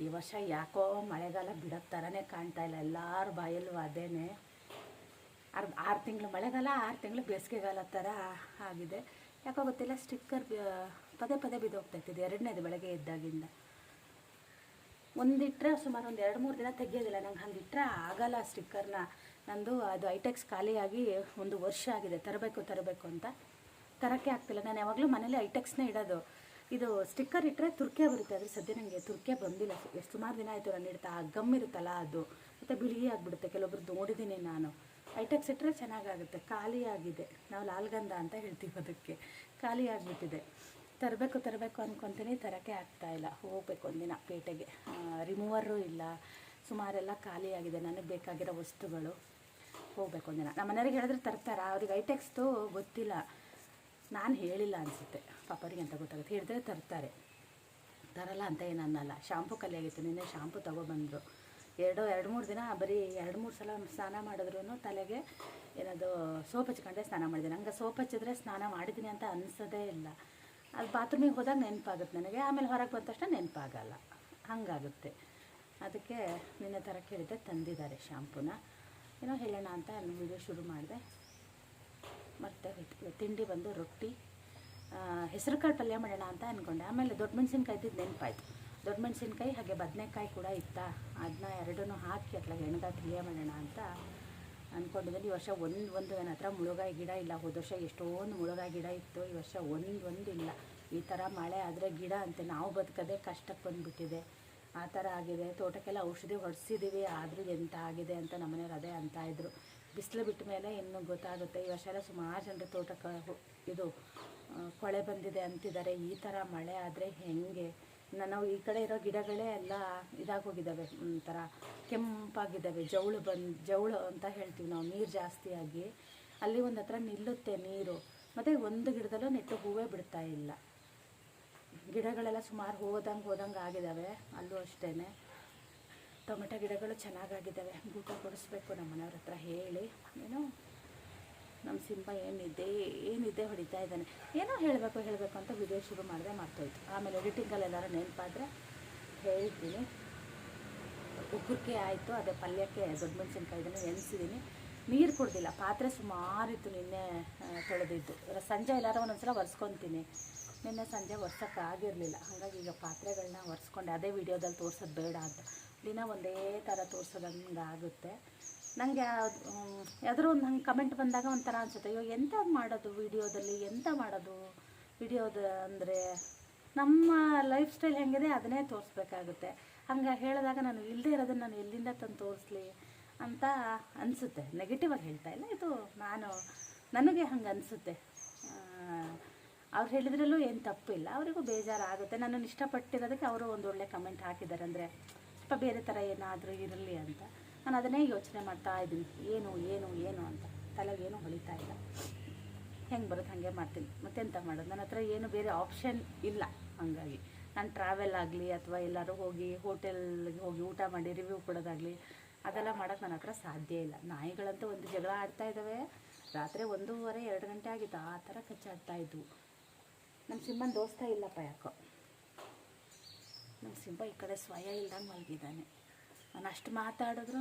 ಈ ವರ್ಷ ಯಾಕೋ ಮಳೆಗಾಲ ಬಿಡೋ ಥರನೇ ಕಾಣ್ತಾ ಇಲ್ಲ. ಎಲ್ಲರೂ ಬಾಯಲ್ಲೂ ಅದೇನೆ. ಆರು ಆರು ತಿಂಗಳು ಮಳೆಗಾಲ, ಆರು ತಿಂಗಳು ಬೇಸಿಗೆಗಾಲ ಥರ ಆಗಿದೆ. ಯಾಕೋ ಗೊತ್ತಿಲ್ಲ ಸ್ಟಿಕ್ಕರ್ ಪದೇ ಪದೇ ಬಿದ್ದೋಗ್ತೈತೆ ಇದು ಎರಡನೇದು ಬೆಳಗ್ಗೆ ಇದ್ದಾಗಿಂದ ಒಂದಿಟ್ಟರೆ ಸುಮಾರು ಒಂದು ಎರಡು ಮೂರು ದಿನ ತೆಗಿಯೋದಿಲ್ಲ. ನಂಗೆ ಹಂಗೆ ಇಟ್ಟರೆ ಆಗಲ್ಲ ಸ್ಟಿಕ್ಕರ್ನ ನಂದು ಅದು ಐಟೆಕ್ಸ್ ಖಾಲಿಯಾಗಿ ಒಂದು ವರ್ಷ ಆಗಿದೆ. ತರಬೇಕು ತರಬೇಕು ಅಂತ. ತರೋಕ್ಕೆ ಆಗ್ತಿಲ್ಲ. ನಾನು ಯಾವಾಗಲೂ ಮನೇಲಿ ಐಟೆಕ್ಸ್ನೇ ಇಡೋದು. ಇದು ಸ್ಟಿಕ್ಕರ್ ಇಟ್ಟರೆ ತುರ್ಕೆ ಬರುತ್ತೆ, ಆದರೆ ಸದ್ಯ ನನಗೆ ತುರ್ಕೆ ಬಂದಿಲ್ಲ. ಎಷ್ಟು ಸುಮಾರು ದಿನ ಆಯಿತು ನಾನು ಇಡ್ತಾ ಗಮ್ ಇರುತ್ತಲ್ಲ ಅದು, ಮತ್ತು ಬಿಳಿ ಆಗಿಬಿಡುತ್ತೆ. ಕೆಲವೊಬ್ರು ನೋಡಿದ್ದೀನಿ ನಾನು. ಐಟೆಕ್ಸ್ ಇಟ್ಟರೆ ಚೆನ್ನಾಗಾಗುತ್ತೆ ಖಾಲಿಯಾಗಿದೆ ನಾವು ಲಾಲ್ಗಂಧ ಅಂತ ಹೇಳ್ತೀವಿ ಅದಕ್ಕೆ. ಖಾಲಿಯಾಗಿಬಿಟ್ಟಿದೆ ತರಬೇಕು ತರಬೇಕು ಅಂದ್ಕೊತೀನಿ ತರೋಕ್ಕೆ ಆಗ್ತಾಯಿಲ್ಲ ಹೋಗ್ಬೇಕು ಒಂದಿನ ಪೇಟೆಗೆ. ರಿಮೂವರು ಇಲ್ಲ. ಸುಮಾರೆಲ್ಲ ಖಾಲಿಯಾಗಿದೆ ನನಗೆ ಬೇಕಾಗಿರೋ ವಸ್ತುಗಳು. ಹೋಗ್ಬೇಕು ಒಂದಿನ. ನಮ್ಮ ಮನೆಯವ್ರಿಗೆ ಹೇಳಿದ್ರೆ ತರ್ತಾರ? ಅವ್ರಿಗೆ ಐಟೆಕ್ಸ್ದು ಗೊತ್ತಿಲ್ಲ. ನಾನು ಹೇಳಿಲ್ಲ ಅನಿಸುತ್ತೆ. ಪಾಪರಿಗೆ ಅಂತ ಗೊತ್ತಾಗುತ್ತೆ? ಹೇಳಿದ್ರೆ ತರ್ತಾರೆ. ತರಲ್ಲ ಅಂತ ಏನು ಅನ್ನಲ್ಲ. ಶಾಂಪು ಕಲಿಯಾಗಿತ್ತು ನಿನ್ನೆ ಶಾಂಪು ತೊಗೊಬಂದರು. ಎರಡು ಎರಡು ಮೂರು ದಿನ, ಬರೀ ಎರಡು ಮೂರು ಸಲ ಸ್ನಾನ ಮಾಡಿದ್ರು ತಲೆಗೆ ಏನದು ಸೋಪ್ ಹಚ್ಕೊಂಡೆ ಸ್ನಾನ ಮಾಡಿದೆ. ನಂಗೆ ಸೋಪ್ ಹಚ್ಚಿದ್ರೆ ಸ್ನಾನ ಮಾಡಿದ್ದೀನಿ ಅಂತ ಅನಿಸೋದೇ ಇಲ್ಲ. ಅಲ್ಲಿ ಬಾತ್ರೂಮಿಗೆ ಹೋದಾಗ ನೆನಪಾಗುತ್ತೆ ನನಗೆ. ಆಮೇಲೆ ಹೊರಗೆ ಬಂದ ತಕ್ಷಣ ನೆನಪಾಗಲ್ಲ. ಹಾಗಾಗುತ್ತೆ. ಅದಕ್ಕೆ ನಿನ್ನೆ ಥರ ಕೇಳಿದ್ದೆ, ತಂದಿದ್ದಾರೆ ಶಾಂಪೂನ. ಏನೋ ಹೇಳೋಣ ಅಂತ ವೀಡಿಯೋ ಶುರು ಮಾಡಿದೆ. ಮತ್ತು ತಿಂಡಿ ಬಂದು ರೊಟ್ಟಿ ಹೆಸರು ಕಾಳು ಪಲ್ಯ ಮಾಡೋಣ ಅಂತ ಅಂದ್ಕೊಂಡೆ ಆಮೇಲೆ ದೊಡ್ಡ ಮೆಣಸಿನ್ಕಾಯ್ದು ನೆನಪಾಯ್ತು. ದೊಡ್ಡ ಮೆಣಸಿನ್ಕಾಯಿ ಹಾಗೆ ಬದನೆಕಾಯಿ ಕೂಡ ಇತ್ತಾ ಅದನ್ನ ಎರಡನ್ನೂ ಹಾಕಿ ಅತ್ಲಾಗ ಎಣ್ಗಾಯಿ ಪಲ್ಯ ಮಾಡೋಣ ಅಂತ ಅಂದ್ಕೊಂಡಿದ್ದೀನಿ ಈ ವರ್ಷ ಒಂದು ಒಂದು ನನ್ನ ಹತ್ರ ಮುಳುಗಾಯಿ ಗಿಡ ಇಲ್ಲ. ಹೋದ ವರ್ಷ ಎಷ್ಟೊಂದು ಮುಳುಗಾಯಿ ಗಿಡ ಇತ್ತು. ಈ ವರ್ಷ ಒಂದು ಒಂದು ಇಲ್ಲ. ಈ ಥರ ಮಳೆ ಆದರೆ ಗಿಡ ಅಂತೆ. ನಾವು ಬದುಕೋದೇ ಕಷ್ಟಕ್ಕೆ ಬಂದುಬಿಟ್ಟಿದೆ. ಆ ಥರ ಆಗಿದೆ. ತೋಟಕ್ಕೆಲ್ಲ ಔಷಧಿ ಹೊಡೆಸಿದ್ದೀವಿ ಆದರೂ ಎಂತ ಆಗಿದೆ ಅಂತ ನಮ್ಮನೆಯವ್ರು ಅದೇ ಅಂತ ಇದ್ರು. ಬಿಸಿಲು ಬಿಟ್ಟ ಮೇಲೆ ಇನ್ನು ಗೊತ್ತಾಗುತ್ತೆ. ಈ ವರ್ಷ ಸುಮಾರು ಜನರ ತೋಟಕ್ಕೆ ಇದು ಕೊಳೆ ಬಂದಿದೆ ಅಂತಿದ್ದಾರೆ. ಈ ಥರ ಮಳೆ ಆದರೆ ಹೆಂಗೆ? ನಾವು ಈ ಕಡೆ ಇರೋ ಗಿಡಗಳೇ ಎಲ್ಲ ಇದಾಗೋಗಿದ್ದಾವೆ ಒಂಥರ ಕೆಂಪಾಗಿದ್ದಾವೆ ಜವಳು ಬಂದು, ಜವಳು ಅಂತ ಹೇಳ್ತೀವಿ ನಾವು. ನೀರು ಜಾಸ್ತಿಯಾಗಿ ಅಲ್ಲಿ ಒಂದು ಹತ್ರ ನಿಲ್ಲುತ್ತೆ ನೀರು. ಮತ್ತು ಒಂದು ಗಿಡದಲ್ಲೂ ನೆಟ್ಟು ಹೂವೇ ಬಿಡ್ತಾ ಇಲ್ಲ. ಗಿಡಗಳೆಲ್ಲ ಸುಮಾರು ಹೋದಂಗೆ ಹೋದಂಗೆ ಆಗಿದ್ದಾವೆ ಅಲ್ಲೂ ಅಷ್ಟೇ ಟೊಮೆಟೊ ಗಿಡಗಳು ಚೆನ್ನಾಗಾಗಿದ್ದಾವೆ. ಊಟ ಕೊಡಿಸ್ಬೇಕು, ನಮ್ಮ ಮನೆಯವ್ರ ಹತ್ರ ಹೇಳಿ. ಏನೋ ನಮ್ಮ ಸಿಂಹ ಏನಿದೆ ಏನಿದೆ ಹೊಡಿತಾ ಇದ್ದಾನೆ. ಏನೋ ಹೇಳಬೇಕು ಹೇಳಬೇಕು ಅಂತ ವಿಡಿಯೋ ಶುರು ಮಾಡಿದೆ ಮಾಡ್ತಾಯಿತ್ತು ಆಮೇಲೆ ಎಡಿಟಿಂಗಲ್ಲಿ ಎಲ್ಲರೂ ನೆನಪಾದರೆ ಹೇಳ್ತೀನಿ. ಉಗ್ರಕ್ಕೆ ಆಯಿತು, ಅದೇ ಪಲ್ಯಕ್ಕೆ ದೊಡ್ಡ ಮೆಣಸಿನ್ಕಾಯಿದನ್ನು ನೆನೆಸಿದ್ದೀನಿ ನೀರು ಕುಡ್ದಿಲ್ಲ, ಪಾತ್ರೆ ಸುಮಾರಿತ್ತು ನಿನ್ನೆ ತೊಳೆದಿದ್ದು. ಸಂಜೆ ಎಲ್ಲಾರು ಒಂದೊಂದ್ಸಲ ಒರೆಸ್ಕೊತೀನಿ. ನಿನ್ನೆ ಸಂಜೆ ಒರ್ಸೋಕ್ಕಾಗಿರಲಿಲ್ಲ. ಹಾಗಾಗಿ ಈಗ ಪಾತ್ರೆಗಳನ್ನ ಒರೆಸ್ಕೊಂಡೆ. ಅದೇ ವಿಡಿಯೋದಲ್ಲಿ ತೋರಿಸೋದು ಬೇಡ ಅಂತ. ದಿನ ಒಂದೇ ಥರ ತೋರ್ಸೋದಂಗೆ ಆಗುತ್ತೆ. ನನಗೆ ಯಾವ್ದಾದ್ರು ಒಂದು ಹಂಗೆ ಕಮೆಂಟ್ ಬಂದಾಗ ಒಂಥರ ಅನಿಸುತ್ತೆ. ಅಯ್ಯೋ ಎಂತ ಮಾಡೋದು ವಿಡಿಯೋದಲ್ಲಿ? ಎಂತ ಮಾಡೋದು ವಿಡಿಯೋದ ಅಂದರೆ? ನಮ್ಮ ಲೈಫ್ ಸ್ಟೈಲ್ ಹೆಂಗಿದೆ ಅದನ್ನೇ ತೋರಿಸ್ಬೇಕಾಗುತ್ತೆ. ಹಂಗೆ ಹೇಳಿದಾಗ ನಾನು ಇಲ್ಲದೆ ಇರೋದನ್ನು ನಾನು ಎಲ್ಲಿಂದ ತಂದು ತೋರಿಸ್ಲಿ ಅಂತ ಅನಿಸುತ್ತೆ. ನೆಗೆಟಿವ್ ಆಗಿ ಹೇಳ್ತಾ ಇಲ್ಲ. ಇದು ನಾನು, ನನಗೆ ಹಂಗೆ ಅನಿಸುತ್ತೆ. ಅವ್ರು ಹೇಳಿದ್ರಲ್ಲೂ ಏನು ತಪ್ಪಿಲ್ಲ. ಅವರಿಗೂ ಬೇಜಾರಾಗುತ್ತೆ. ನನ್ನನ್ನು ಇಷ್ಟಪಟ್ಟಿರೋದಕ್ಕೆ ಅವರು ಒಂದು ಒಳ್ಳೆ ಕಮೆಂಟ್ ಹಾಕಿದ್ದಾರೆ. ಅಂದರೆ ಸ್ವಲ್ಪ ಬೇರೆ ಥರ ಏನಾದರೂ ಇರಲಿ ಅಂತ. ನಾನು ಅದನ್ನೇ ಯೋಚನೆ ಮಾಡ್ತಾ ಇದ್ದೀನಿ. ಏನು ಏನು ಏನು ಅಂತ. ತಲೆಗೆ ಏನು ಹೊಳಿತಾ ಇಲ್ಲ. ಹೆಂಗೆ ಬರುತ್ತೆ ಹಾಗೆ ಮಾಡ್ತೀನಿ. ಮತ್ತೆಂತ ಮಾಡೋದು? ನನ್ನ ಹತ್ರ ಏನು ಬೇರೆ ಆಪ್ಷನ್ ಇಲ್ಲ ಹಾಗಾಗಿ. ನಾನು ಟ್ರಾವೆಲ್ ಆಗಲಿ ಅಥವಾ ಎಲ್ಲರೂ ಹೋಗಿ ಹೋಟೆಲ್ಗೆ ಹೋಗಿ ಊಟ ಮಾಡಿ ರಿವ್ಯೂ ಕೊಡೋದಾಗಲಿ ಅದೆಲ್ಲ ಮಾಡೋಕ್ಕೆ ನನ್ನ ಹತ್ರ ಸಾಧ್ಯ ಇಲ್ಲ. ನಾಯಿಗಳಂತೂ ಒಂದು ಜಗಳ ಆಡ್ತಾ ಇದ್ದಾವೆ ರಾತ್ರಿ ಒಂದೂವರೆ, ಎರಡು ಗಂಟೆ ಆಗಿತ್ತು. ಆ ಥರ ಕಚ್ಚಾಡ್ತಾ ಇದ್ವು. ನಮ್ಮ ಸಿಂಹನ ದೋಸ್ತ ಇಲ್ಲಪ್ಪ ಯಾಕೋ. ನಮ್ಮ ಸಿಂಹ ಈ ಕಡೆ ಸ್ವಯ ಇಲ್ದಂಗೆ ಮಲಗಿದ್ದಾನೆ ನಾನು ಅಷ್ಟು ಮಾತಾಡಿದ್ರು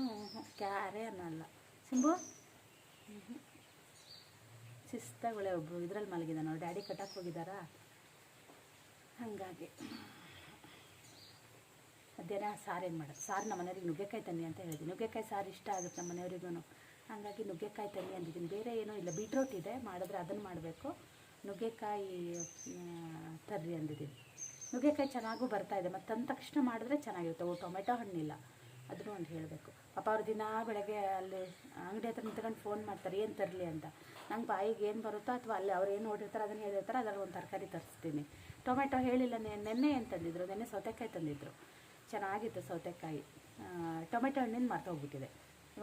ಕ್ಯಾರೇ ಅನ್ನಲ್ಲ. ಸಿಂಬು? ಶಿಸ್ತಗಳೇ ಒಬ್ಬರು ಇದ್ರಲ್ಲಿ ಮಲಗಿದ್ದಾನೆ ಅವ್ರು ಡ್ಯಾಡಿ ಕಟ್ಟಕ್ಕೆ ಹೋಗಿದ್ದಾರಾ? ಹಾಗಾಗಿ. ಮಧ್ಯಾಹ್ನ ಸಾರು ಏನು ಮಾಡೋದು? ಸಾರು ನಮ್ಮ ಮನೆಯವ್ರಿಗೆ ನುಗ್ಗೆಕಾಯಿ ತನ್ನಿ ಅಂತ ಹೇಳಿದ್ದೀನಿ ನುಗ್ಗೆಕಾಯಿ ಸಾರು ಇಷ್ಟ ಆಗುತ್ತೆ ನಮ್ಮ ಮನೆಯವ್ರಿಗೂ ಹಾಗಾಗಿ ನುಗ್ಗೆಕಾಯಿ ತನ್ನಿ ಅಂದಿದ್ದೀನಿ. ಬೇರೆ ಏನೂ ಇಲ್ಲ. ಬೀಟ್ರೋಟ್ ಇದೆ. ಮಾಡಿದ್ರೆ ಅದನ್ನು ಮಾಡಬೇಕು. ನುಗ್ಗೆಕಾಯಿ ತರ್ರಿ ಅಂದಿದ್ದೀನಿ. ನುಗ್ಗೆಕಾಯಿ ಚೆನ್ನಾಗೂ ಬರ್ತಾ ಇದೆ. ಮತ್ತು ತಂದ ತಕ್ಷಣ ಮಾಡಿದ್ರೆ ಚೆನ್ನಾಗಿರುತ್ತೆ. ಓ, ಟೊಮೆಟೊ ಹಣ್ಣಿಲ್ಲ. ಅದನ್ನು ಒಂದು ಹೇಳಬೇಕು. ಪಾಪ ಅವ್ರು ದಿನ ಬೆಳಗ್ಗೆ ಅಲ್ಲಿ ಅಂಗಡಿ ಹತ್ರ ನಿಂತ್ಕೊಂಡು ಫೋನ್ ಮಾಡ್ತಾರೆ, ಏನು ತರಲಿ ಅಂತ. ನಂಗೆ ಬಾಯಿಗೆ ಏನು ಬರುತ್ತೋ ಅಥವಾ ಅಲ್ಲಿ ಅವ್ರು ಏನು ನೋಡಿರ್ತಾರೆ ಅದನ್ನು ಹೇಳಿರ್ತಾರೆ ಅದರಲ್ಲಿ ಒಂದು ತರಕಾರಿ ತರಿಸ್ತೀನಿ. ಟೊಮೆಟೊ ಹೇಳಿಲ್ಲ ನೆನ್ನೆ ಏನು ತಂದಿದ್ರು? ನೆನ್ನೆ ಸೌತೆಕಾಯಿ ತಂದಿದ್ದರು ಚೆನ್ನಾಗಿತ್ತು ಸೌತೆಕಾಯಿ. ಟೊಮೆಟೊ ಹಣ್ಣಿನ ಮರ್ತೋಗ್ಬಿಟ್ಟಿದೆ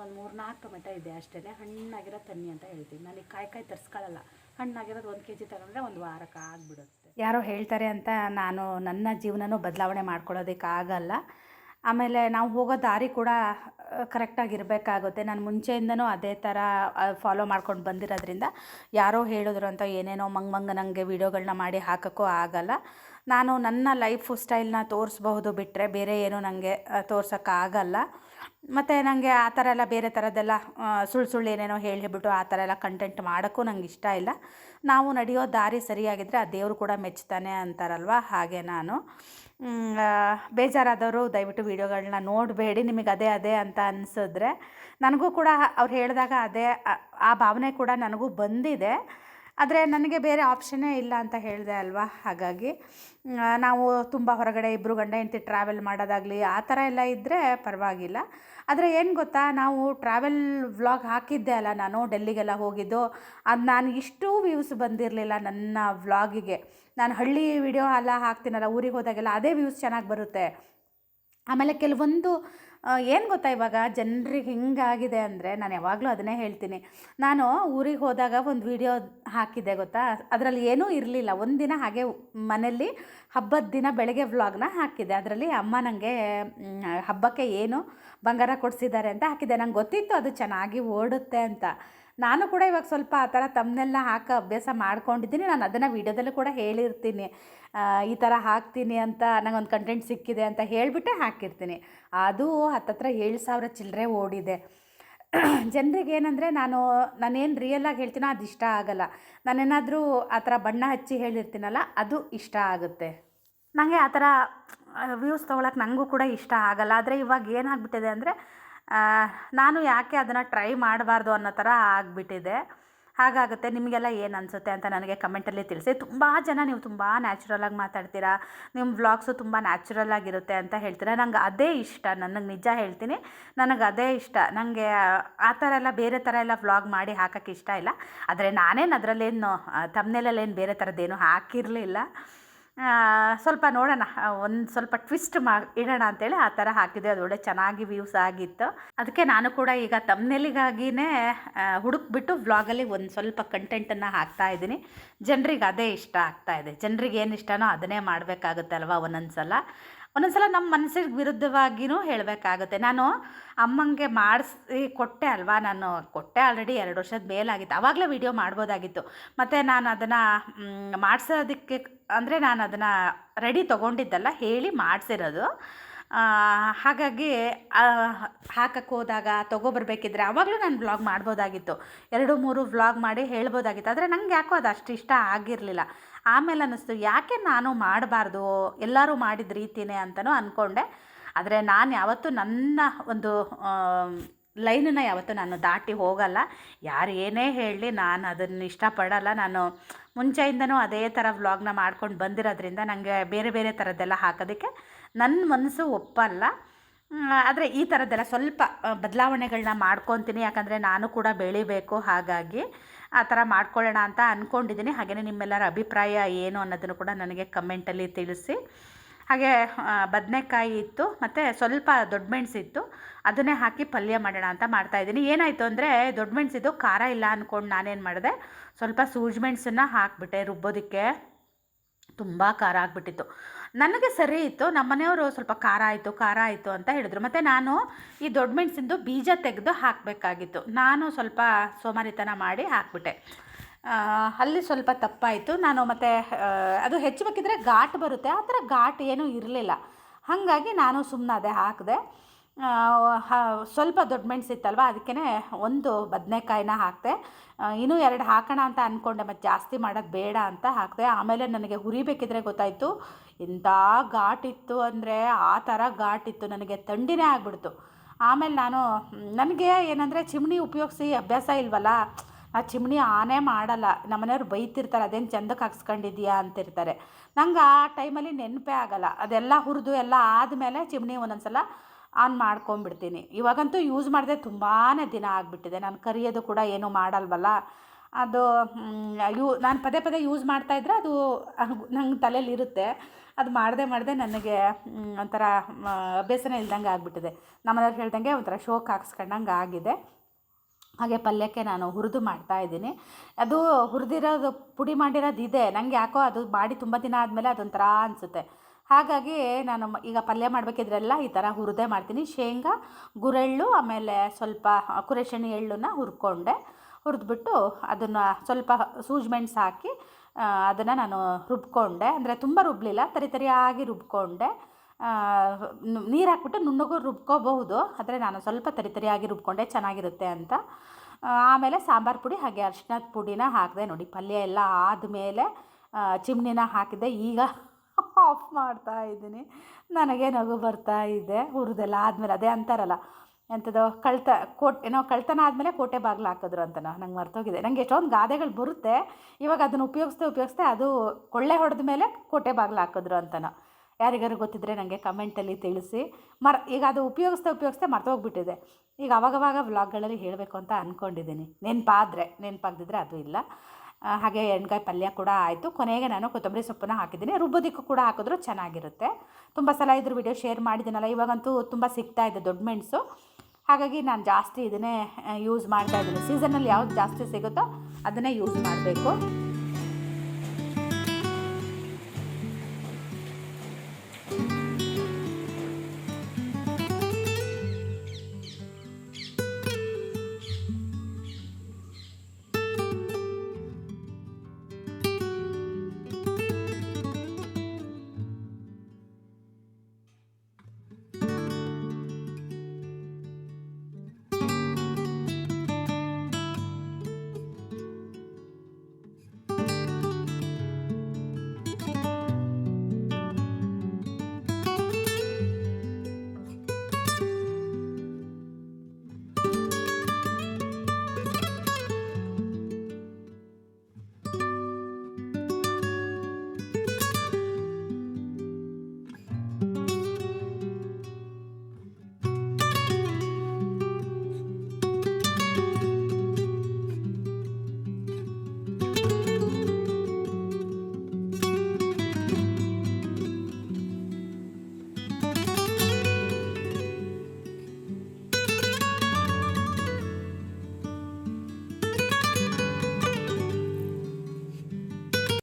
ಒಂದು ಮೂರು ನಾಲ್ಕು ಟೊಮೆಟೊ ಇದೆ ಅಷ್ಟೇ ಹಣ್ಣಾಗಿರೋ ತನ್ನಿ ಅಂತ ಹೇಳ್ತೀನಿ. ನನಗೆ ಕಾಯಿ ಕಾಯಿ ತರಿಸ್ಕೊಳ್ಳಲ್ಲ ಹಣ್ಣಾಗಿರೋದು ಒಂದು ಕೆ ಜಿ ತಗೊಂಡ್ರೆ ಒಂದು ವಾರಕ್ಕೆ ಆಗಿಬಿಡುತ್ತೆ. ಯಾರೋ ಹೇಳ್ತಾರೆ ಅಂತ ನಾನು ನನ್ನ ಜೀವನನೂ ಬದಲಾವಣೆ ಮಾಡ್ಕೊಳ್ಳೋದಕ್ಕಾಗಲ್ಲ ಆಮೇಲೆ ನಾವು ಹೋಗೋ ದಾರಿ ಕೂಡ ಕರೆಕ್ಟಾಗಿರಬೇಕಾಗುತ್ತೆ ನಾನು ಮುಂಚೆಯಿಂದನೂ ಅದೇ ಥರ ಫಾಲೋ ಮಾಡ್ಕೊಂಡು ಬಂದಿರೋದ್ರಿಂದ ಯಾರೋ ಹೇಳಿದ್ರು ಅಂತ ಏನೇನೋ ಮಂಗ್ ಮಂಗ್ ನನಗೆ ವೀಡಿಯೋಗಳನ್ನ ಮಾಡಿ ಹಾಕೋಕ್ಕೂ ಆಗಲ್ಲ. ನಾನು ನನ್ನ ಲೈಫ್ ಸ್ಟೈಲ್ನ ತೋರಿಸ್ಬಹುದು ಬಿಟ್ಟರೆ ಬೇರೆ ಏನೂ ನನಗೆ ತೋರ್ಸೋಕ್ಕಾಗಲ್ಲ. ಮತ್ತು ನನಗೆ ಆ ಥರ ಎಲ್ಲ ಬೇರೆ ಥರದ್ದೆಲ್ಲ ಸುಳ್ಳು ಸುಳ್ಳು ಏನೇನೋ ಹೇಳಿಬಿಟ್ಟು ಆ ಥರ ಎಲ್ಲ ಕಂಟೆಂಟ್ ಮಾಡೋಕ್ಕೂ ನಂಗೆ ಇಷ್ಟ ಇಲ್ಲ. ನಾವು ನಡೆಯೋ ದಾರಿ ಸರಿಯಾಗಿದ್ದರೆ ಆ ದೇವರು ಕೂಡ ಮೆಚ್ತಾನೆ ಅಂತಾರಲ್ವ? ಹಾಗೆ ನಾನು. ಬೇಜಾರಾದವರು ದಯವಿಟ್ಟು ವೀಡಿಯೋಗಳನ್ನ ನೋಡಬೇಡಿ. ನಿಮಗೆ ಅದೇ ಅದೇ ಅಂತ ಅನಿಸಿದ್ರೆ, ನನಗೂ ಕೂಡ ಅವ್ರು ಹೇಳಿದಾಗ ಅದೇ, ಆ- ಆ ಭಾವನೆ ಕೂಡ ನನಗೂ ಬಂದಿದೆ. ಆದರೆ ನನಗೆ ಬೇರೆ ಆಪ್ಷನ್ನೇ ಇಲ್ಲ ಅಂತ ಹೇಳಿದೆ ಅಲ್ವಾ? ಹಾಗಾಗಿ ನಾವು ತುಂಬ ಹೊರಗಡೆ ಇಬ್ಬರು ಗಂಡ ಹೆಂಡತಿ ಟ್ರಾವೆಲ್ ಮಾಡೋದಾಗಲಿ, ಆ ಥರ ಎಲ್ಲ ಇದ್ದರೆ ಪರವಾಗಿಲ್ಲ. ಆದರೆ ಏನು ಗೊತ್ತಾ, ನಾವು ಟ್ರಾವೆಲ್ ವ್ಲಾಗ್ ಹಾಕಿದ್ದೆ ಅಲ್ಲ ನಾನು, ಡೆಲ್ಲಿಗೆಲ್ಲ ಹೋಗಿದ್ದು. ಅದು ನಾನು ಇಷ್ಟು ವ್ಯೂಸ್ ಬಂದಿರಲಿಲ್ಲ ನನ್ನ ವ್ಲಾಗಿಗೆ ನಾನು ಹಳ್ಳಿ ವಿಡಿಯೋ ಎಲ್ಲ ಹಾಕ್ತೀನಲ್ಲ, ಊರಿಗೆ ಹೋದಾಗೆಲ್ಲ ಅದೇ ವ್ಯೂಸ್ ಚೆನ್ನಾಗಿ ಬರುತ್ತೆ. ಆಮೇಲೆ ಕೆಲವೊಂದು ಏನು ಗೊತ್ತಾ ಇವಾಗ ಜನರಿಗೆ ಹಿಂಗಾಗಿದೆ ಅಂದರೆ ನಾನು ಯಾವಾಗಲೂ ಅದನ್ನೇ ಹೇಳ್ತೀನಿ. ನಾನು ಊರಿಗೆ ಹೋದಾಗ ಒಂದು ವಿಡಿಯೋ ಹಾಕಿದ್ದೆ ಗೊತ್ತಾ? ಅದರಲ್ಲಿ ಏನೂ ಇರಲಿಲ್ಲ. ಒಂದಿನ ಹಾಗೆ ಮನೆಯಲ್ಲಿ ಹಬ್ಬದ ದಿನ ಬೆಳಗ್ಗೆ ವ್ಲಾಗ್ನ ಹಾಕಿದ್ದೆ. ಅದರಲ್ಲಿ ಅಮ್ಮ ನನಗೆ ಹಬ್ಬಕ್ಕೆ ಏನು ಬಂಗಾರ ಕೊಡಿಸಿದ್ದಾರೆ ಅಂತ ಹಾಕಿದ್ದೆ. ನಂಗೆ ಗೊತ್ತಿತ್ತು ಅದು ಚೆನ್ನಾಗಿ ಓಡುತ್ತೆ ಅಂತ. ನಾನು ಕೂಡ ಇವಾಗ ಸ್ವಲ್ಪ ಆ ಥರ ತಮ್ಮನೆಲ್ಲ ಹಾಕಿ ಅಭ್ಯಾಸ ಮಾಡ್ಕೊಂಡಿದ್ದೀನಿ. ನಾನು ಅದನ್ನು ವೀಡಿಯೋದಲ್ಲೂ ಕೂಡ ಹೇಳಿರ್ತೀನಿ. ಈ ಥರ ಹಾಕ್ತೀನಿ ಅಂತ ನಂಗೊಂದು ಕಂಟೆಂಟ್ ಸಿಕ್ಕಿದೆ ಅಂತ ಹೇಳಿಬಿಟ್ಟೆ ಹಾಕಿರ್ತೀನಿ. ಅದು ಹತ್ತತ್ರ ಏಳು ಸಾವಿರ ಚಿಲ್ಲರೆ ಓಡಿದೆ. ಜನರಿಗೆ ಏನಂದರೆ ನಾನು, ನಾನೇನು ರಿಯಲಾಗಿ ಹೇಳ್ತೀನೋ ಅದು ಇಷ್ಟ ಆಗಲ್ಲ. ನಾನೇನಾದರೂ ಆ ಥರ ಬಣ್ಣ ಹಚ್ಚಿ ಹೇಳಿರ್ತೀನಲ್ಲ, ಅದು ಇಷ್ಟ ಆಗುತ್ತೆ. ನನಗೆ ಆ ಥರ ವ್ಯೂಸ್ ತೊಗೊಳಕ್ಕೆ ನನಗೂ ಕೂಡ ಇಷ್ಟ ಆಗಲ್ಲ. ಆದರೆ ಇವಾಗ ಏನಾಗ್ಬಿಟ್ಟಿದೆ ಅಂದರೆ ನಾನು ಯಾಕೆ ಅದನ್ನು ಟ್ರೈ ಮಾಡಬಾರ್ದು ಅನ್ನೋ ಥರ ಆಗಿಬಿಟ್ಟಿದೆ. ಹಾಗಾಗುತ್ತೆ ನಿಮಗೆಲ್ಲ ಏನು ಅನಿಸುತ್ತೆ ಅಂತ ನನಗೆ ಕಮೆಂಟಲ್ಲಿ ತಿಳಿಸಿ. ತುಂಬ ಜನ ನೀವು ತುಂಬ ನ್ಯಾಚುರಲಾಗಿ ಮಾತಾಡ್ತೀರಾ ನಿಮ್ಮ ವ್ಲಾಗ್ಸು ತುಂಬ ನ್ಯಾಚುರಲ್ ಆಗಿರುತ್ತೆ ಅಂತ ಹೇಳ್ತೀರಾ. ನಂಗೆ ಅದೇ ಇಷ್ಟ, ನನಗೆ ನಿಜ ಹೇಳ್ತೀನಿ. ನನಗೆ ಅದೇ ಇಷ್ಟ. ನನಗೆ ಆ ಥರ ಎಲ್ಲ ಬೇರೆ ಥರ ಎಲ್ಲ ವ್ಲಾಗ್ ಮಾಡಿ ಹಾಕೋಕ್ಕೆ ಇಷ್ಟ ಇಲ್ಲ. ಆದರೆ ನಾನೇನು ಅದರಲ್ಲೇನು ತಮ್ಮನೇಲಲ್ಲೇನು ಬೇರೆ ಥರದ್ದೇನು ಹಾಕಿರಲಿಲ್ಲ. ಸ್ವಲ್ಪ ನೋಡೋಣ. ಒಂದು ಸ್ವಲ್ಪ ಟ್ವಿಸ್ಟ್ ಮಾ, ಇಡೋಣ ಅಂತೇಳಿ ಆ ಥರ ಹಾಕಿದೆ. ಅದು ಚೆನ್ನಾಗಿ ವ್ಯೂಸ್ ಆಗಿತ್ತು. ಅದಕ್ಕೆ ನಾನು ಕೂಡ ಈಗ ತಮ್ಮನೆಲಿಗಾಗಿನೇ ಹುಡುಕ್ಬಿಟ್ಟು ವ್ಲಾಗಲ್ಲಿ ಒಂದು ಸ್ವಲ್ಪ ಕಂಟೆಂಟನ್ನು ಹಾಕ್ತಾ ಇದ್ದೀನಿ. ಜನರಿಗೆ ಅದೇ ಇಷ್ಟ ಆಗ್ತಾ ಇದೆ. ಜನರಿಗೆ ಏನು ಇಷ್ಟನೋ ಅದನ್ನೇ ಮಾಡಬೇಕಾಗುತ್ತೆ ಅಲ್ವಾ ಒಂದೊಂದು ಸಲ ಒಂದೊಂದು ಸಲ ನಮ್ಮ ಮನಸ್ಸಿಗೆ ವಿರುದ್ಧವಾಗಿಯೂ ಹೇಳಬೇಕಾಗುತ್ತೆ. ನಾನು ಅಮ್ಮಂಗೆ ಮಾಡಿಸಿ ಕೊಟ್ಟೆ ಅಲ್ವಾ? ನಾನು ಕೊಟ್ಟೆ ಆಲ್ರೆಡಿ ಎರಡು ವರ್ಷದ ಮೇಲಾಗಿತ್ತು. ಆವಾಗಲೇ ವಿಡಿಯೋ ಮಾಡ್ಬೋದಾಗಿತ್ತು. ಮತ್ತು ನಾನು ಅದನ್ನು ಮಾಡಿಸೋದಕ್ಕೆ ಅಂದರೆ ನಾನು ಅದನ್ನು ರೆಡಿ ತೊಗೊಂಡಿದ್ದಲ್ಲ ಹೇಳಿ ಮಾಡಿಸಿರೋದು. ಹಾಗಾಗಿ ಹಾಕಕ್ಕೆ ಹೋದಾಗ ತೊಗೊಬರ್ಬೇಕಿದ್ರೆ ಆವಾಗಲೂ ನಾನು ವ್ಲಾಗ್ ಮಾಡ್ಬೋದಾಗಿತ್ತು. ಎರಡು, ಮೂರು ವ್ಲಾಗ್ ಮಾಡಿ ಹೇಳ್ಬೋದಾಗಿತ್ತು. ಆದರೆ ನಂಗೆ ಯಾಕೋ ಅದು ಅಷ್ಟು ಇಷ್ಟ ಆಗಿರಲಿಲ್ಲ. ಆಮೇಲೆ ಅನ್ನಿಸ್ತು, ಯಾಕೆ ನಾನು ಮಾಡಬಾರ್ದು? ಎಲ್ಲರೂ ಮಾಡಿದ ರೀತಿನೇ ಅಂತಲೂ ಅಂದ್ಕೊಂಡೆ ಆದರೆ ನಾನು ಯಾವತ್ತೂ ನನ್ನ ಒಂದು ಲೈನನ್ನು ಯಾವತ್ತೂ ನಾನು ದಾಟಿ ಹೋಗಲ್ಲ. ಯಾರು ಏನೇ ಹೇಳಲಿ ನಾನು ಅದನ್ನು ಇಷ್ಟಪಡಲ್ಲ. ನಾನು ಮುಂಚೆಯಿಂದನೂ ಅದೇ ಥರ ವ್ಲಾಗ್ನ ಮಾಡ್ಕೊಂಡು ಬಂದಿರೋದ್ರಿಂದ ನನಗೆ ಬೇರೆ ಬೇರೆ ಥರದ್ದೆಲ್ಲ ಹಾಕೋದಕ್ಕೆ ನನ್ನ ಮನಸ್ಸು ಒಪ್ಪಲ್ಲ. ಆದರೆ ಈ ಥರದ್ದೆಲ್ಲ ಸ್ವಲ್ಪ ಬದಲಾವಣೆಗಳನ್ನ ಮಾಡ್ಕೊತೀನಿ, ಯಾಕಂದರೆ ನಾನು ಕೂಡ ಬೆಳಿಬೇಕು ಹಾಗಾಗಿ ಆ ಥರ ಮಾಡ್ಕೊಳ್ಳೋಣ ಅಂತ ಅಂದ್ಕೊಂಡಿದ್ದೀನಿ ಹಾಗೆಯೇ ನಿಮ್ಮೆಲ್ಲರ ಅಭಿಪ್ರಾಯ ಏನು ಅನ್ನೋದನ್ನು ಕೂಡ ನನಗೆ ಕಮೆಂಟಲ್ಲಿ ತಿಳಿಸಿ. ಹಾಗೆ ಬದನೆಕಾಯಿ ಇತ್ತು, ಮತ್ತು ಸ್ವಲ್ಪ ದೊಡ್ಡ ಮೆಣಸಿತ್ತು ಅದನ್ನೇ ಹಾಕಿ ಪಲ್ಯ ಮಾಡೋಣ ಅಂತ ಮಾಡ್ತಾಯಿದ್ದೀನಿ ಏನಾಯಿತು ಅಂದರೆ ದೊಡ್ಡ ಮೆಣಸಿದ್ದು ಖಾರ ಇಲ್ಲ ಅಂದ್ಕೊಂಡು ನಾನೇನು ಮಾಡಿದೆ ಸ್ವಲ್ಪ ಸೂಜಿ ಮೆಣಸನ್ನು ಹಾಕಿಬಿಟ್ಟೆ, ರುಬ್ಬೋದಕ್ಕೆ. ತುಂಬ ಖಾರ ಆಗಿಬಿಟ್ಟಿತ್ತು. ನನಗೆ ಸರಿ ಇತ್ತು, ನಮ್ಮ ಮನೆಯವರು ಸ್ವಲ್ಪ ಖಾರ ಆಯಿತು ಖಾರ ಆಯಿತು ಅಂತ ಹೇಳಿದ್ರು. ಮತ್ತು ನಾನು ಈ ದೊಡ್ಡ ಮೆಣಸಿಂದು ಬೀಜ ತೆಗೆದು ಹಾಕಬೇಕಾಗಿತ್ತು. ನಾನು ಸ್ವಲ್ಪ ಸೋಮಾರಿತನ ಮಾಡಿ ಹಾಕಿಬಿಟ್ಟೆ. ಅಲ್ಲಿ ಸ್ವಲ್ಪ ತಪ್ಪಾಯಿತು. ನಾನು ಮತ್ತು ಅದು ಹೆಚ್ಚಬೇಕಿದ್ರೆ ಘಾಟ್ ಬರುತ್ತೆ, ಆ ಥರ ಘಾಟ್ ಏನೂ ಇರಲಿಲ್ಲ. ಹಾಗಾಗಿ ನಾನು ಸುಮ್ಮನೆ ಹಾಕಿದೆ. ಸ್ವಲ್ಪ ದೊಡ್ಡ ಮೆಣಸಿತ್ತಲ್ವ ಅದಕ್ಕೇ ಒಂದು ಬದನೆಕಾಯಿನ ಹಾಕಿದೆ. ಇನ್ನೂ ಎರಡು ಹಾಕೋಣ ಅಂತ ಅಂದ್ಕೊಂಡೆ ಮತ್ತು ಜಾಸ್ತಿ ಮಾಡೋದು ಬೇಡ ಅಂತ ಹಾಕಿದೆ. ಆಮೇಲೆ ನನಗೆ ಹುರಿಬೇಕಿದ್ರೆ ಗೊತ್ತಾಯಿತು. ಎಂಥ ಘಾಟಿತ್ತು ಅಂದರೆ ಆ ಥರ ಘಾಟಿತ್ತು ನನಗೆ ಥಂಡಿನೇ ಆಗಿಬಿಡ್ತು. ಆಮೇಲೆ ನಾನು, ನನಗೆ ಏನಂದರೆ ಚಿಮಣಿ ಉಪಯೋಗಿಸಿ ಅಭ್ಯಾಸ ಇಲ್ವಲ್ಲ? ಆ ಚಿಮಣಿ ಆನೇ ಮಾಡಲ್ಲ. ನಮ್ಮನೆಯವ್ರು ಬೈತಿರ್ತಾರೆ, ಅದೇನು ಚಂದಕ್ಕೆ ಹಾಕ್ಸ್ಕೊಂಡಿದ್ಯಾ ಅಂತಿರ್ತಾರೆ. ನಂಗೆ ಆ ಟೈಮಲ್ಲಿ ನೆನಪೇ ಆಗಲ್ಲ. ಅದೆಲ್ಲ ಹುರಿದು ಎಲ್ಲ ಆದಮೇಲೆ ಚಿಮಣಿ ಒಂದೊಂದು ಸಲ ಆನ್ ಮಾಡ್ಕೊಂಬಿಡ್ತೀನಿ ಇವಾಗಂತೂ ಯೂಸ್ ಮಾಡಿದೆ ತುಂಬಾ ದಿನ ಆಗಿಬಿಟ್ಟಿದೆ. ನಾನು ಕರಿಯೋದು ಕೂಡ ಏನೂ ಮಾಡಲ್ವಲ್ಲ? ಅದು ಯೂ, ನಾನು ಪದೇ ಪದೇ ಯೂಸ್ ಮಾಡ್ತಾಯಿದ್ರೆ ಅದು ನಂಗೆ ತಲೆಯಲ್ಲಿ ಇರುತ್ತೆ. ಅದು ಮಾಡದೆ ಮಾಡದೆ ನನಗೆ ಒಂಥರ ಅಭ್ಯಾಸನೇ ಇಲ್ದಂಗೆ ಆಗಿಬಿಟ್ಟಿದೆ. ನಮ್ಮನೆಯವ್ರು ಹೇಳ್ದಂಗೆ ಒಂಥರ ಶೋಕ್ ಹಾಕ್ಸ್ಕೊಂಡಂಗೆ ಆಗಿದೆ. ಹಾಗೆ ಪಲ್ಯಕ್ಕೆ ನಾನು ಹುರಿದು ಮಾಡ್ತಾ ಇದ್ದೀನಿ. ಅದು ಹುರಿದಿರೋದು ಪುಡಿ ಮಾಡಿರೋದು ಇದೆ ನನಗೆ ಯಾಕೋ ಅದು ಮಾಡಿ ತುಂಬ ದಿನ ಆದಮೇಲೆ ಅದೊಂಥರ ಅನಿಸುತ್ತೆ. ಹಾಗಾಗಿ ನಾನು ಈಗ ಪಲ್ಯ ಮಾಡಬೇಕಿದ್ರೆಲ್ಲ ಈ ಥರ ಹುರಿದೇ ಮಾಡ್ತೀನಿ. ಶೇಂಗಾ, ಗುರೆಳ್ಳು, ಆಮೇಲೆ ಸ್ವಲ್ಪ ಕುರೆಶಣಿ ಎಳ್ಳನ್ನು ಹುರ್ಕೊಂಡೆ. ಹುರಿದ್ಬಿಟ್ಟು ಅದನ್ನು ಸ್ವಲ್ಪ ಸೂಜಿ ಮೆಣಸು ಹಾಕಿ ಅದನ್ನು ನಾನು ರುಬ್ಕೊಂಡೆ. ಅಂದರೆ ತುಂಬ ರುಬ್ಬಲಿಲ್ಲ ತರಿ ತರಿಯಾಗಿ ರುಬ್ಕೊಂಡೆ. ನೀರು ಹಾಕ್ಬಿಟ್ಟು ನುಣ್ಣಗೂ ರುಬ್ಕೋಬಹುದು, ಆದರೆ ನಾನು ಸ್ವಲ್ಪ ತರಿ ತರಿಯಾಗಿ ರುಬ್ಕೊಂಡೆ, ಚೆನ್ನಾಗಿರುತ್ತೆ ಅಂತ. ಆಮೇಲೆ ಸಾಂಬಾರು ಪುಡಿ ಹಾಗೆ ಅರ್ಶಿನದ ಪುಡಿನ ಹಾಕಿದೆ ನೋಡಿ, ಪಲ್ಯ ಎಲ್ಲ ಆದಮೇಲೆ ಚಿಮ್ನಿನ ಹಾಕಿದೆ ಈಗ ಆಫ್ ಮಾಡ್ತಾ ಇದ್ದೀನಿ. ನನಗೆ ನಗು ಬರ್ತಾ ಇದೆ. ಹುರಿದೆಲ್ಲ ಆದಮೇಲೆ ಅದೇ ಅಂತಾರಲ್ಲ ಎಂಥದ್ದು ಕಳ್ತ, ಕೋಟ್, ಏನೋ ಕಳ್ತನ ಆದಮೇಲೆ ಕೋಟೆ ಬಾಗಿಲು ಹಾಕಿದ್ರು ಅಂತನೋ, ನಂಗೆ ಮರ್ತೋಗಿದೆ. ನನಗೆ ಎಷ್ಟೊಂದು ಗಾದೆಗಳು ಬರುತ್ತೆ. ಇವಾಗ ಅದನ್ನು ಉಪಯೋಗಿಸ್ತಾ ಉಪಯೋಗಿಸ್ತಾ ಅದು ಕೊಳ್ಳೆ ಹೊಡೆದ ಮೇಲೆ ಕೋಟೆ ಬಾಗಿಲು ಹಾಕಿದ್ರು ಅಂತನೋ. ಯಾರಿಗಾರು ಗೊತ್ತಿದ್ದರೆ ನನಗೆ ಕಮೆಂಟಲ್ಲಿ ತಿಳಿಸಿ. ಮರ್, ಈಗ ಅದು ಉಪಯೋಗಿಸ್ತಾ ಉಪಯೋಗಿಸ್ತಾ ಮರ್ತೋಗ್ಬಿಟ್ಟಿದೆ. ಈಗ ಅವಾಗವಾಗ ವ್ಲಾಗ್ಗಳಲ್ಲಿ ಹೇಳಬೇಕು ಅಂತ ಅಂದ್ಕೊಂಡಿದ್ದೀನಿ ನೆನಪಾದರೆ, ನೆನಪಾಗ್ದಿದ್ರೆ ಅದು ಇಲ್ಲ. ಹಾಗೆ ಎಣ್ಗಾಯಿ ಪಲ್ಯ ಕೂಡ ಆಯಿತು. ಕೊನೆಗೆ ನಾನು ಕೊತ್ತಂಬರಿ ಸೊಪ್ಪನ್ನ ಹಾಕಿದ್ದೀನಿ. ರುಬ್ಬೋದಕ್ಕೂ ಕೂಡ ಹಾಕಿದ್ರು ಚೆನ್ನಾಗಿರುತ್ತೆ. ತುಂಬ ಸಲ ಇದ್ರ ವಿಡಿಯೋ ಶೇರ್ ಮಾಡಿದ್ದೀನಲ್ಲ, ಇವಾಗಂತೂ ತುಂಬ ಸಿಗ್ತಾ ಇದೆ ದೊಡ್ಡ ಮೆಣಸು. ಹಾಗಾಗಿ ನಾನು ಜಾಸ್ತಿ ಇದನ್ನೇ ಯೂಸ್ ಮಾಡ್ತಾ ಇದ್ದೀನಿ. ಸೀಸನಲ್ಲಿ ಯಾವ್ದು ಜಾಸ್ತಿ ಸಿಗುತ್ತೋ ಅದನ್ನೇ ಯೂಸ್ ಮಾಡಬೇಕು.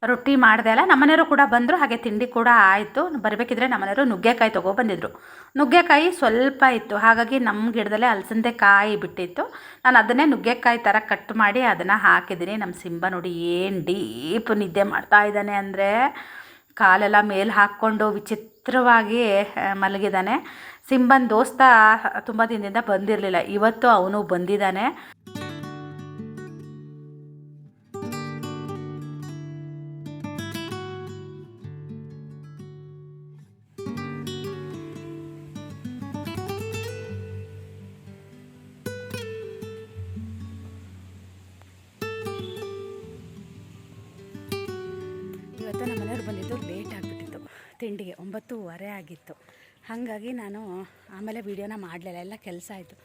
ರೊಟ್ಟಿ ಮಾಡಿದೆ ಅಲ್ಲ, ನಮ್ಮನೆಯವರು ಕೂಡ ಬಂದರು, ಹಾಗೆ ತಿಂಡಿ ಕೂಡ ಆಯಿತು. ಬರಬೇಕಿದ್ರೆ ನಮ್ಮನೆಯವರು ನುಗ್ಗೆಕಾಯಿ ತೊಗೊಬಂದಿದ್ರು ನುಗ್ಗೆಕಾಯಿ ಸ್ವಲ್ಪ ಇತ್ತು, ಹಾಗಾಗಿ ನಮ್ಮ ಗಿಡದಲ್ಲೇ ಅಲಸಂದೆ ಕಾಯಿ ಬಿಟ್ಟಿತ್ತು. ನಾನು ಅದನ್ನೇ ನುಗ್ಗೆಕಾಯಿ ಥರ ಕಟ್ ಮಾಡಿ ಅದನ್ನು ಹಾಕಿದ್ದೀನಿ. ನಮ್ಮ ಸಿಂಬ ನೋಡಿ ಏನು ಡೀಪ್ ನಿದ್ದೆ ಮಾಡ್ತಾ ಇದ್ದಾನೆ ಅಂದರೆ, ಕಾಲೆಲ್ಲ ಮೇಲೆ ಹಾಕ್ಕೊಂಡು ವಿಚಿತ್ರವಾಗಿ ಮಲಗಿದ್ದಾನೆ. ಸಿಂಬನ್ ದೋಸ್ತ ತುಂಬ ದಿನದಿಂದ ಬಂದಿರಲಿಲ್ಲ. ಇವತ್ತು ಅವನು ಬಂದಿದ್ದಾನೆ. ಬಂದಿದ್ದು ಲೇಟ್ ಆಗಿಬಿಟ್ಟಿತ್ತು. ತಿಂಡಿಗೆ ಒಂಬತ್ತೂವರೆ ಆಗಿತ್ತು. ಹಾಗಾಗಿ ನಾನು ಆಮೇಲೆ ವೀಡಿಯೋನ ಮಾಡಲಿಲ್ಲ. ಎಲ್ಲ ಕೆಲಸ ಆಯಿತು.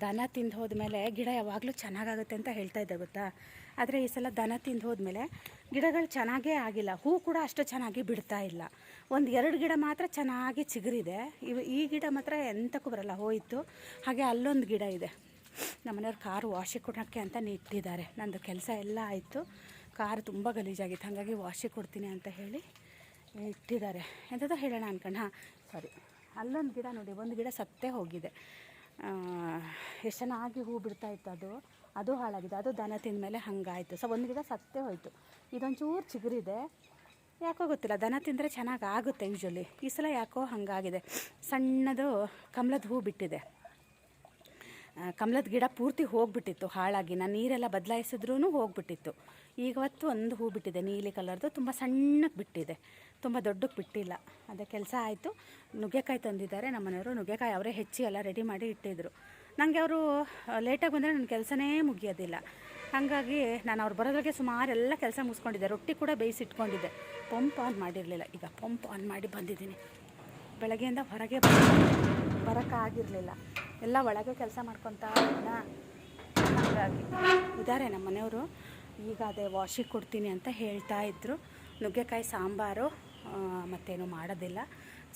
ದನ ತಿಂದು ಹೋದ್ಮೇಲೆ ಗಿಡ ಯಾವಾಗಲೂ ಚೆನ್ನಾಗಾಗುತ್ತೆ ಅಂತ ಹೇಳ್ತಾ ಇದ್ದೆ ಗೊತ್ತಾ? ಆದರೆ ಈ ಸಲ ದನ ತಿಂದು ಹೋದ್ಮೇಲೆ ಗಿಡಗಳು ಚೆನ್ನಾಗೇ ಆಗಿಲ್ಲ. ಹೂ ಕೂಡ ಅಷ್ಟು ಚೆನ್ನಾಗಿ ಬಿಡ್ತಾ ಇಲ್ಲ. ಒಂದು ಎರಡು ಗಿಡ ಮಾತ್ರ ಚೆನ್ನಾಗಿ ಚಿಗುರಿದೆ. ಇವು ಈ ಗಿಡ ಮಾತ್ರ ಎಂತಕ್ಕೂ ಬರಲ್ಲ. ಹೋಯಿತು. ಹಾಗೆ ಅಲ್ಲೊಂದು ಗಿಡ ಇದೆ. ನಮ್ಮನೆಯವ್ರು ಕಾರು ವಾಶಿಗೆ ಕೊಡೋಕ್ಕೆ ಅಂತ ಇಟ್ಟಿದ್ದಾರೆ. ನಂದು ಕೆಲಸ ಎಲ್ಲ ಆಯಿತು. ಕಾರು ತುಂಬ ಗಲೀಜಾಗಿತ್ತು. ಹಾಗಾಗಿ ವಾಶಿಗೆ ಕೊಡ್ತೀನಿ ಅಂತ ಹೇಳಿ ಇಟ್ಟಿದ್ದಾರೆ. ಎಂಥದ್ದು ಹೇಳೋಣ ಅನ್ಕೊಂಡು ಹಾಂ ಸಾರಿ. ಅಲ್ಲೊಂದು ಗಿಡ ನೋಡಿ, ಒಂದು ಗಿಡ ಸತ್ತೇ ಹೋಗಿದೆ. ಎಷ್ಟು ಚೆನ್ನಾಗಿ ಹೂ ಬಿಡ್ತಾ ಇತ್ತು ಅದು. ಅದು ಹಾಳಾಗಿದೆ. ಅದು ದನ ತಿಂದ ಮೇಲೆ ಹಂಗಾಯಿತು. ಸೊ, ಒಂದು ಗಿಡ ಸತ್ತೇ ಹೋಯಿತು. ಇದೊಂಚೂರು ಚಿಗುರಿದೆ. ಯಾಕೋ ಗೊತ್ತಿಲ್ಲ, ದನ ತಿಂದರೆ ಚೆನ್ನಾಗಿ ಆಗುತ್ತೆ ಯೂಶ್ವಲಿ ಈ ಸಲ ಯಾಕೋ ಹಾಗಾಗಿದೆ. ಸಣ್ಣದು ಕಮಲದ ಹೂ ಬಿಟ್ಟಿದೆ. ಕಮಲದ ಗಿಡ ಪೂರ್ತಿ ಹೋಗ್ಬಿಟ್ಟಿತ್ತು, ಹಾಳಾಗಿ. ನಾನು ನೀರೆಲ್ಲ ಬದಲಾಯಿಸಿದ್ರೂ ಹೋಗ್ಬಿಟ್ಟಿತ್ತು. ಈಗವತ್ತು ಒಂದು ಹೂ ಬಿಟ್ಟಿದೆ, ನೀಲಿ ಕಲರ್ದು. ತುಂಬ ಸಣ್ಣಕ್ಕೆ ಬಿಟ್ಟಿದೆ. ತುಂಬ ದೊಡ್ಡಕ್ಕೆ ಬಿಟ್ಟಿಲ್ಲ. ಅದೇ ಕೆಲಸ ಆಯಿತು. ನುಗ್ಗೆಕಾಯಿ ತಂದಿದ್ದಾರೆ, ನಮ್ಮನೆಯವರು. ನುಗ್ಗೆಕಾಯಿ ಅವರೇ ಹೆಚ್ಚಿ ಎಲ್ಲ ರೆಡಿ ಮಾಡಿ ಇಟ್ಟಿದ್ರು. ನನಗೆ ಅವರು ಲೇಟಾಗಿ ಬಂದರೆ ನನ್ನ ಕೆಲಸನೇ ಮುಗಿಯೋದಿಲ್ಲ. ಹಾಗಾಗಿ ನಾನು ಅವ್ರು ಬರೋದ್ರಾಗೆ ಸುಮಾರು ಎಲ್ಲ ಕೆಲಸ ಮುಗಿಸ್ಕೊಂಡಿದ್ದೆ. ರೊಟ್ಟಿ ಕೂಡ ಬೇಯಿಸಿಟ್ಕೊಂಡಿದ್ದೆ. ಪಂಪ್ ಆನ್ ಮಾಡಿರಲಿಲ್ಲ. ಈಗ ಪಂಪ್ ಆನ್ ಮಾಡಿ ಬಂದಿದ್ದೀನಿ. ಬೆಳಗ್ಗೆಯಿಂದ ಹೊರಗೆ ಬರೋಕ್ಕಾಗಿರಲಿಲ್ಲ. ಎಲ್ಲ ಒಳಗೆ ಕೆಲಸ ಮಾಡ್ಕೊತಾ ಹಾಗಾಗಿ. ಇದ್ದಾರೆ ನಮ್ಮ ಮನೆಯವರು. ಈಗ ಅದೇ ವಾಶಿಗೆ ಕೊಡ್ತೀನಿ ಅಂತ ಹೇಳ್ತಾ ಇದ್ದರು ನುಗ್ಗೆಕಾಯಿ, ಸಾಂಬಾರು ಮತ್ತೇನು ಮಾಡೋದಿಲ್ಲ.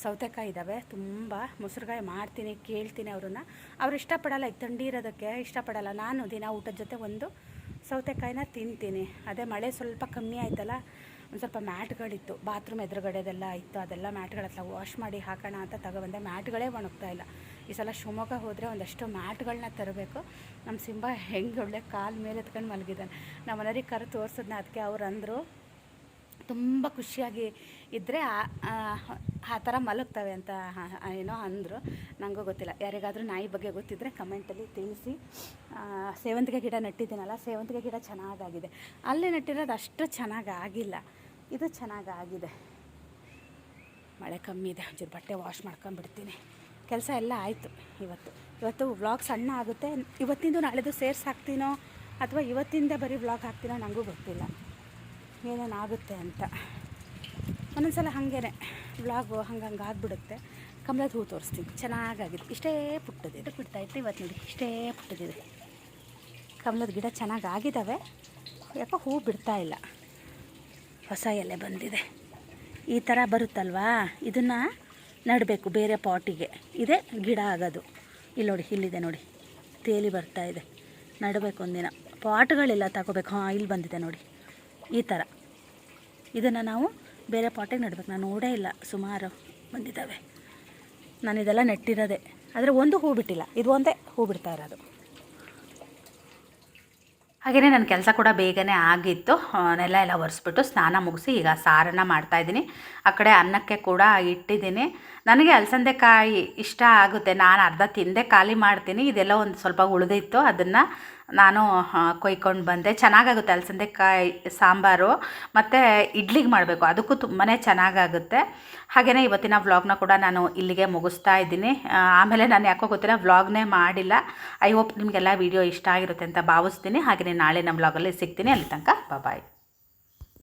ಸೌತೆಕಾಯಿ ಇದ್ದಾವೆ ತುಂಬ ಮೊಸರುಗಾಯಿ ಮಾಡ್ತೀನಿ, ಕೇಳ್ತೀನಿ ಅವ್ರನ್ನ. ಅವ್ರು ಇಷ್ಟಪಡಲ್ಲ ಈಗ ಥಂಡಿ ಇರೋದಕ್ಕೆ ಇಷ್ಟಪಡಲ್ಲ. ನಾನು ದಿನ ಊಟದ ಜೊತೆ ಒಂದು ಸೌತೆಕಾಯಿನ ತಿಂತೀನಿ. ಅದೇ ಮಳೆ ಸ್ವಲ್ಪ ಕಮ್ಮಿ ಆಯ್ತಲ್ಲ ಒಂದು ಸ್ವಲ್ಪ ಮ್ಯಾಟ್ಗಳಿತ್ತು. ಬಾತ್ರೂಮ್ ಎದುರುಗಡೆದೆಲ್ಲ ಇತ್ತು. ಅದೆಲ್ಲ ಮ್ಯಾಟ್ಗಳೆಲ್ಲ ವಾಶ್ ಮಾಡಿ ಹಾಕೋಣ ಅಂತ ತಗೊಬಂದೆ. ಮ್ಯಾಟ್ಗಳೇ ಒಣಗ್ತಾ ಇಲ್ಲ. ಈ ಸಲ ಶಿವಮೊಗ್ಗ ಹೋದರೆ ಒಂದಷ್ಟು ಮ್ಯಾಟ್ಗಳನ್ನ ತರಬೇಕು. ನಮ್ಮ ಸಿಂಬ ಹೆಂಗೆ ಒಳ್ಳೆ ಕಾಲು ಮೇಲೆ ಎತ್ಕೊಂಡು ಮಲಗಿದ್ದಾನೆ. ನಮ್ಮ ಮನೆಯವ್ರಿಗೆ ಕರೆ ತೋರಿಸಿದ್ನ ಅದಕ್ಕೆ ಅವ್ರು ಅಂದರು, ತುಂಬ ಖುಷಿಯಾಗಿ ಇದ್ದರೆ ಆ ಥರ ಮಲಗ್ತವೆ ಅಂತ ಏನೋ ಅಂದರು. ನನಗೂ ಗೊತ್ತಿಲ್ಲ. ಯಾರಿಗಾದರೂ ನಾಯಿ ಬಗ್ಗೆ ಗೊತ್ತಿದ್ದರೆ ಕಮೆಂಟಲ್ಲಿ ತಿಳಿಸಿ. ಸೇವಂತಿಗೆ ಗಿಡ ನೆಟ್ಟಿದ್ದೀನಲ್ಲ, ಸೇವಂತಿಗೆ ಗಿಡ ಚೆನ್ನಾಗಾಗಿದೆ. ಅಲ್ಲಿ ನೆಟ್ಟಿರೋದು ಅಷ್ಟು ಚೆನ್ನಾಗಿ ಆಗಿಲ್ಲ. ಇದು ಚೆನ್ನಾಗಾಗಿದೆ. ಮಳೆ ಕಮ್ಮಿ ಇದೆ, ಒಂಚೂರು ಬಟ್ಟೆ ವಾಶ್ ಮಾಡ್ಕೊಂಬಿಡ್ತೀನಿ ಕೆಲಸ ಎಲ್ಲ ಆಯಿತು ಇವತ್ತು. ಇವತ್ತು ವ್ಲಾಗ್ ಸಣ್ಣ ಆಗುತ್ತೆ. ಇವತ್ತಿಂದು ನಾಳೆದು ಸೇರ್ಸಿ ಹಾಕ್ತೀನೋ ಅಥವಾ ಇವತ್ತಿಂದ ಬರೀ ವ್ಲಾಗ್ ಹಾಕ್ತೀನೋ ನನಗೂ ಗೊತ್ತಿಲ್ಲ. ಏನೇನಾಗುತ್ತೆ ಅಂತ. ಒಂದೊಂದ್ಸಲ ಹಾಗೇನೆ. ವ್ಲಾಗು ಹಂಗೆ ಹಂಗೆ ಆಗಿಬಿಡುತ್ತೆ. ಕಮಲದ ಹೂ ತೋರಿಸ್ತೀನಿ. ಚೆನ್ನಾಗಾಗಿದೆ. ಇಷ್ಟೇ ಪುಟ್ಟದಿದೆ. ಬಿಡ್ತಾಯಿತ್ತು ಇವತ್ತು ನೋಡಿ. ಇಷ್ಟೇ ಪುಟ್ಟದಿದೆ. ಕಮಲದ ಗಿಡ ಚೆನ್ನಾಗಿ ಆಗಿದ್ದಾವೆ ಯಾಕೋ ಹೂ ಬಿಡ್ತಾ ಇಲ್ಲ. ಹೊಸ ಎಲೆ ಬಂದಿದೆ. ಈ ಥರ ಬರುತ್ತಲ್ವಾ? ಇದನ್ನು ನೆಡಬೇಕು ಬೇರೆ ಪಾಟಿಗೆ. ಇದೇ, ಗಿಡ ಆಗೋದು. ಇಲ್ಲಿ ನೋಡಿ, ಇಲ್ಲಿದೆ ನೋಡಿ. ತೇಲಿ ಬರ್ತಾ ಇದೆ. ನೆಡಬೇಕು ಒಂದಿನ. ಪಾಟ್ಗಳೆಲ್ಲ ತಗೋಬೇಕು. ಹಾಂ, ಇಲ್ಲಿ ಬಂದಿದೆ ನೋಡಿ. ಈ ಥರ ಇದನ್ನು ನಾವು ಬೇರೆ ಪಾಟಿಗೆ ನೆಡ್ಬೇಕು. ನಾನು ನೋಡೇ ಇಲ್ಲ. ಸುಮಾರು ಬಂದಿದ್ದಾವೆ. ನಾನು ಇದೆಲ್ಲ ನೆಟ್ಟಿರೋದೆ. ಆದರೆ ಒಂದು ಹೂ ಬಿಟ್ಟಿಲ್ಲ. ಇದು ಒಂದೇ ಹೂ ಬಿಡ್ತಾ ಇರೋದು. ಹಾಗೆಯೇ ನನ್ನ ಕೆಲಸ ಕೂಡ ಬೇಗನೆ ಆಗಿತ್ತು. ನೆಲ ಎಲ್ಲ ಒರೆಸ್ಬಿಟ್ಟು ಸ್ನಾನ ಮುಗಿಸಿ ಈಗ ಸಾರನ್ನು ಮಾಡ್ತಾಯಿದ್ದೀನಿ ಆ ಕಡೆ ಅನ್ನಕ್ಕೆ ಕೂಡ ಇಟ್ಟಿದ್ದೀನಿ. ನನಗೆ ಅಲಸಂದೆಕಾಯಿ ಇಷ್ಟ ಆಗುತ್ತೆ. ನಾನು ಅರ್ಧ ತಿಂದೆ ಖಾಲಿ ಮಾಡ್ತೀನಿ. ಇದೆಲ್ಲ ಒಂದು ಸ್ವಲ್ಪ ಉಳಿದಿತ್ತು. ಅದನ್ನು ನಾನು ಕೊಯ್ಕೊಂಡು ಬಂದೆ. ಚೆನ್ನಾಗಾಗುತ್ತೆ ಅಲಸಂದೆಕಾಯಿ ಸಾಂಬಾರು. ಮತ್ತು ಇಡ್ಲಿಗೆ ಮಾಡಬೇಕು. ಅದಕ್ಕೂ ತುಂಬಾ ಚೆನ್ನಾಗಾಗುತ್ತೆ. ಹಾಗೆಯೇ ಇವತ್ತಿನ ವ್ಲಾಗ್ನ ಕೂಡ ನಾನು ಇಲ್ಲಿಗೆ ಮುಗಿಸ್ತಾ ಇದ್ದೀನಿ. ಆಮೇಲೆ ನಾನು ಯಾಕೋ ಗೊತ್ತಿಲ್ಲ, ವ್ಲಾಗ್ನೇ ಮಾಡಿಲ್ಲ. ಐ ಹೋಪ್ ನಿಮಗೆಲ್ಲ ವೀಡಿಯೋ ಇಷ್ಟ ಆಗಿರುತ್ತೆ ಅಂತ ಭಾವಿಸ್ತೀನಿ. ಹಾಗೆಯೇ ನಾಳೆ ನಮ್ಮ ವ್ಲಾಗಲ್ಲಿ ಸಿಗ್ತೀನಿ. ಅಲ್ಲಿ ತನಕ ಬಾಯ್